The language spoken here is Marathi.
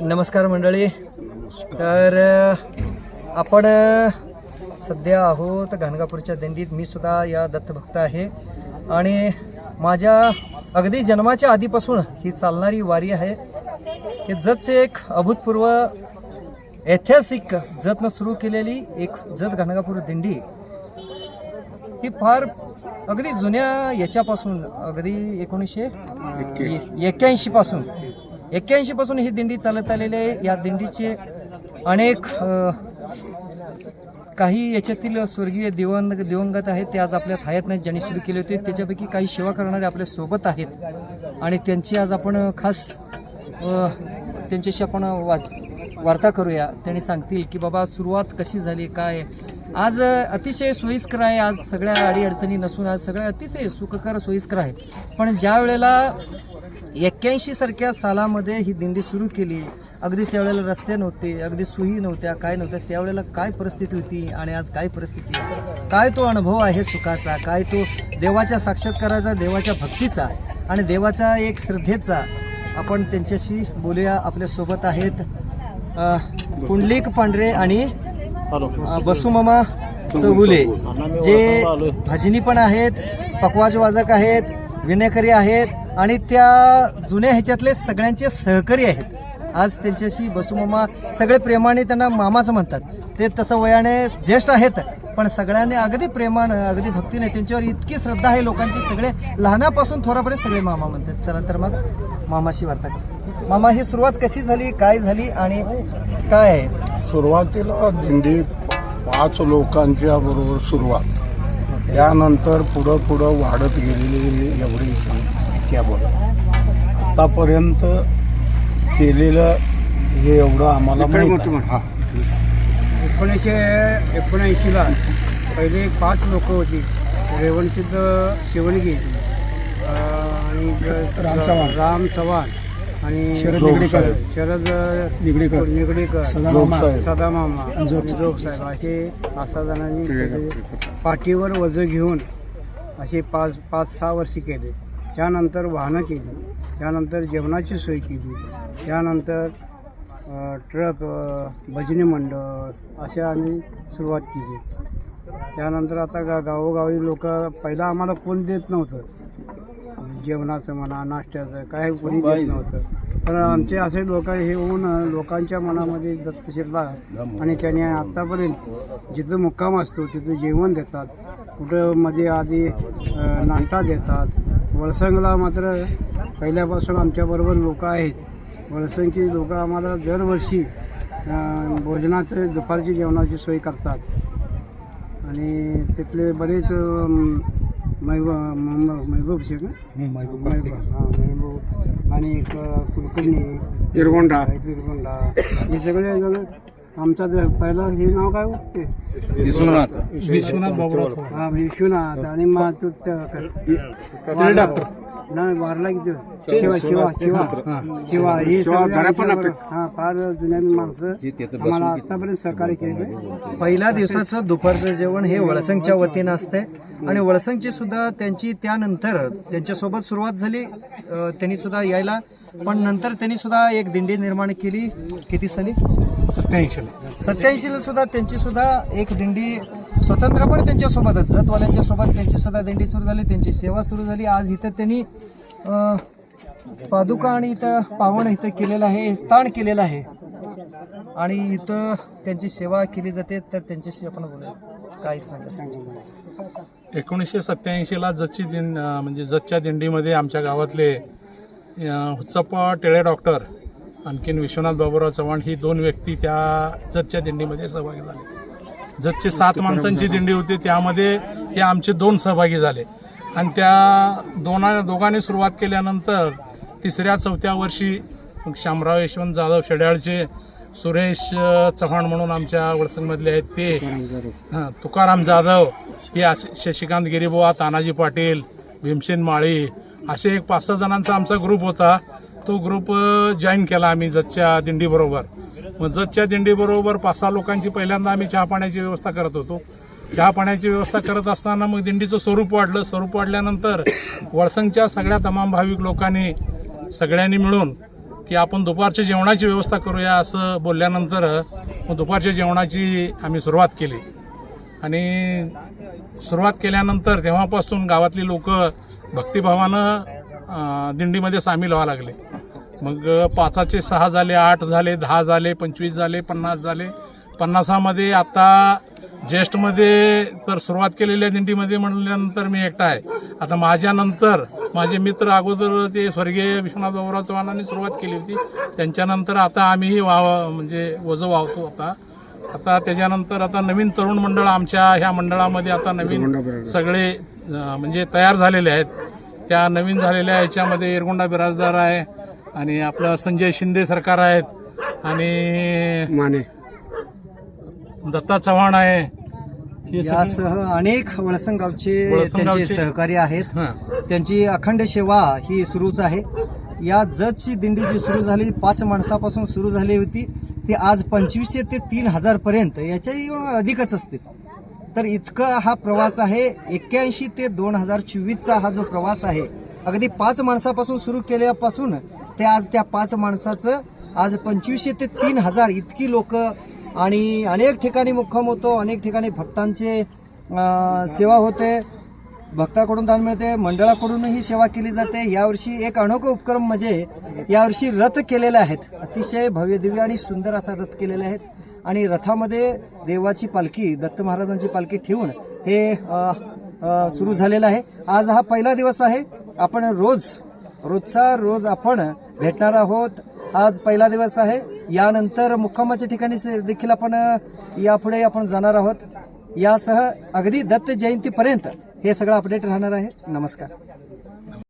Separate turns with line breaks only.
नमस्कार मंडळी. तर आपण सध्या आहोत गाणगापूरच्या दिंडीत. मी सुद्धा या दत्तभक्त आहे. आणि माझ्या अगदी जन्माच्या आधीपासून ही चालणारी वारी आहे. हे जतचे एक अभूतपूर्व ऐतिहासिक जतनं सुरू केलेली एक जत गाणगापूर दिंडी. ही फार अगदी जुन्या याच्यापासून अगदी एकोणीसशे एक्क्याऐंशी पासून एक्क्याऐंशी पासून ही दिंडी चालत आलेली आहे. या दिंडीचे अनेक काही याच्यातील स्वर्गीय दिवंग दिवंगत आहेत. ते आज आपल्या हयात नाही ज्यांनी सुरू केले होते. त्याच्यापैकी काही सेवा करणारे आपल्यासोबत आहेत. आणि त्यांची आज आपण खास त्यांच्याशी आपण वा वार्ता करूया. त्यांनी सांगतील की बाबा सुरुवात कशी झाली काय? आज अतिशय सोयीस्कर आहे. आज सगळ्या अडीअडचणी नसून आज सगळ्या अतिशय सुखकर सोयीस्कर आहे. पण ज्या वेळेला एक्क्याऐंशी सारख्या सालामध्ये ही दिंडी सुरू केली अगदी त्यावेळेला रस्ते नव्हते अगदी सुई नव्हत्या काय नव्हत्या त्यावेळेला काय परिस्थिती होती आणि आज काय परिस्थिती आहे? काय तो अनुभव आहे सुखाचा? काय तो देवाच्या साक्षात्काराचा देवाच्या भक्तीचा? आणि देवाचा एक श्रद्धेचा? आपण त्यांच्याशी बोलूया. आपल्यासोबत आहेत पुंडलिक पांढरे आणि बसुमामा चौगुले. जे भजनी पण आहेत पकवाज वादक आहेत विनेकरी आहेत आणि त्या जुन्या ह्याच्यातले सगळ्यांचे सहकारी आहेत. आज त्यांच्याशी बसुमामा सगळे प्रेमाने त्यांना मामाचं म्हणतात. ते तसं वयाने ज्येष्ठ आहेत पण सगळ्यांनी अगदी प्रेमानं अगदी भक्तीने त्यांच्यावर इतकी श्रद्धा आहे लोकांची सगळे लहानापासून थोरापर्यंत सगळे मामा म्हणतात. चला तर मग मामाशी वार्ता मामा ही सुरुवात कशी झाली काय झाली आणि काय आहे?
सुरुवातीला दिंडी पाच लोकांच्या बरोबर सुरुवात त्यानंतर पुढं पुढं वाढत गेलेली एवढी कॅबल आतापर्यंत केलेलं हे एवढं आम्हाला माहीत आहे. हा.
एकोणीसशे एकोणऐंशीला पहिले पाच लोक होती रेवणसिद्ध शिवणगी आणि
राम चव्हाण.
राम चव्हाण आणि
शरद निगडीकर.
शरद
निगडीकर.
निगडीकर.
सदामामा.
सदामामा.
जोग-
आणि जोगसाहेब असे पाच सहा जणांनी पाठीवर वजं घेऊन असे पाच पाच सहा वर्षी केले. त्यानंतर वाहनं केली. त्यानंतर जेवणाची सोय केली. त्यानंतर ट्रक भजनी मंडळ असे आम्ही सुरुवात केली. त्यानंतर आता गा गावोगावी लोक पहिला आम्हाला कोण देत नव्हतं. जेवणाचं म्हणा नाश्त्याचं काय कोणी देत नव्हतं. पण आमचे असे लोक हे होऊन लोकांच्या मनामध्ये दत्त शिरला आणि त्याने आत्तापर्यंत जिथं मुक्काम असतो तिथं जेवण देतात. कुठं मध्ये आधी नाश्ता देतात. वळसंगला मात्र पहिल्यापासून आमच्याबरोबर लोक आहेत. वळसंगची लोक आम्हाला दरवर्षी भोजनाचं दुपारची जेवणाची सोय करतात. आणि तिथले बरेच महबूब महबूब- महबूब शेख ना? महबूब हां महबूब आणि एक कुलकर्णी.
इरगोंडा
इरगोंडा हे सगळे जण आमचा जे पहिलं हे नाव काय होते
विश्वनाथ. बाबूराव
हा विश्वनाथ आणि मग तू नाही वारला किती शिवा शिवा शिवा शिवा हे सगळे हा फार जुन्या माणसं आम्हाला आतापर्यंत सहकार्य केले.
पहिल्या दिवसाचं दुपारचं जेवण हे वळसंगच्या वतीनं असते आणि वळसंगची सुद्धा त्यांची त्यानंतर त्यांच्यासोबत सुरुवात झाली. त्यांनी सुद्धा यायला. पण नंतर त्यांनी सुद्धा एक दिंडी निर्माण केली. किती साली?
सत्याऐंशीला.
सत्याऐंशीला सुद्धा त्यांची सुद्धा एक दिंडी स्वतंत्रपणे त्यांच्यासोबतच जतवाल्यांच्या सोबत त्यांची सुद्धा दिंडी सुरू झाली त्यांची सेवा सुरू झाली. आज इथं त्यांनी पादुका आणि इथं पावण इथं केलेलं आहे स्थान केलेलं आहे. आणि इथं त्यांची सेवा केली जाते तर त्यांच्याशी आपण बोलूया. काय सांगा
एकोणीसशे सत्याऐंशीला जतची दिंड म्हणजे जतच्या दिंडीमध्ये आमच्या गावातले हुच्चप्प टेळे डॉक्टर आणखीन विश्वनाथ बाबूराव चव्हाण ही दोन व्यक्ती त्या जतच्या दिंडीमध्ये सहभागी झाले. जतचे सात माणसांची दिंडी होती त्यामध्ये हे आमचे दोन सहभागी झाले. आणि त्या दोना दोघांनी सुरुवात केल्यानंतर तिसऱ्या चौथ्या वर्षी मग शामराव यशवंत जाधव शेड्याळचे सुरेश चव्हाण म्हणून आमच्या वळसंगमधले आहेत ते. हां, तुकाराम जाधव हे असे शशिकांत गिरीबुवा तानाजी पाटील भीमसेन माळी असे एक पाच सहा जणांचा आमचा ग्रुप होता. तो ग्रुप जॉईन केला आम्ही जतच्या दिंडीबरोबर. मग जतच्या दिंडीबरोबर पाच सहा लोकांची पहिल्यांदा आम्ही चहा पाण्याची व्यवस्था करत होतो. चहा पाण्याची व्यवस्था करत असताना मग दिंडीचं स्वरूप वाढलं. स्वरूप वाढल्यानंतर वळसंगच्या सगळ्या तमाम भाविक लोकांनी सगळ्यांनी मिळून की आपण दुपारच्या जेवणाची व्यवस्था करूया असं बोलल्यानंतर मग दुपारच्या जेवणाची आम्ही सुरुवात केली. आणि सुरुवात केल्यानंतर तेव्हापासून गावातली लोक भक्तिभावानं दिंडीमध्ये सामील व्हावं लागले. मग पाचाचे सहा झाले आठ झाले दहा झाले पंचवीस झाले पन्नास झाले. पन्नासामध्ये आता ज्येष्ठमध्ये तर सुरुवात केलेल्या दिंडीमध्ये म्हणल्यानंतर मी एकटा आहे. आता माझ्यानंतर माझे मित्र अगोदर ते स्वर्गीय विश्वनाथ बाबूराव चव्हाणांनी सुरुवात केली होती. त्यांच्यानंतर आता आम्हीही वाव म्हणजे वजं वाहतो आता. आता त्याच्यानंतर आता नवीन तरुण मंडळ आमच्या ह्या मंडळामध्ये आता नवीन सगळे म्हणजे तयार झालेले आहेत. त्या नवीन झालेल्या ह्याच्यामध्ये एरगोंडा बिराजदार आहे. आणि आपलं संजय शिंदे सरकार आहेत आणि
माने.
दत्ता चव्हाण आहे. हे सगळे-
यासह अनेक वळसंग गावचे
वळसंग
त्यांचे सहकारी आहेत.
हं.
त्यांची अखंड सेवा ही सुरूच आहे. या जजची दिंडी जी सुरू झाली पाच माणसापासून सुरू झाली होती. ती आज पंचवीसशे ते तीन हजार पर्यंत याच्याही अधिकच असते. तर इतका हा प्रवास आहे एक्क्याऐंशी ते दोन हजार चोवीसचा हा जो प्रवास आहे अगदी पाच माणसापासून सुरू केल्यापासून ते आज त्या पाच माणसाचं आज पंचवीसशे ते तीन हजार इतकी लोक आणि अनेक ठिकाणी मुक्काम होतो अनेक ठिकाणी भक्तांचे सेवा होते. भक्ताकडून दान मिळते मंडळाकडूनही सेवा केली जाते. यावर्षी एक अनोखा उपक्रम म्हणजे यावर्षी रथ केलेले आहेत. अतिशय भव्य दिव्य आणि सुंदर असा रथ केलेले आहेत. आणि रथामध्ये देवाची पालखी दत्त महाराजांची पालखी ठेवून हे सुरू झालेलं आहे. आज हा पहिला दिवस आहे. आपण रोज रोजचा रोज आपण भेटणार आहोत. आज पहिला दिवस आहे. यानंतर मुक्कामाच्या ठिकाणी देखील आपण यापुढे आपण जाणार आहोत. यासह अगदी दत्त जयंतीपर्यंत हे सगळं अपडेट राहणार आहे. नमस्कार.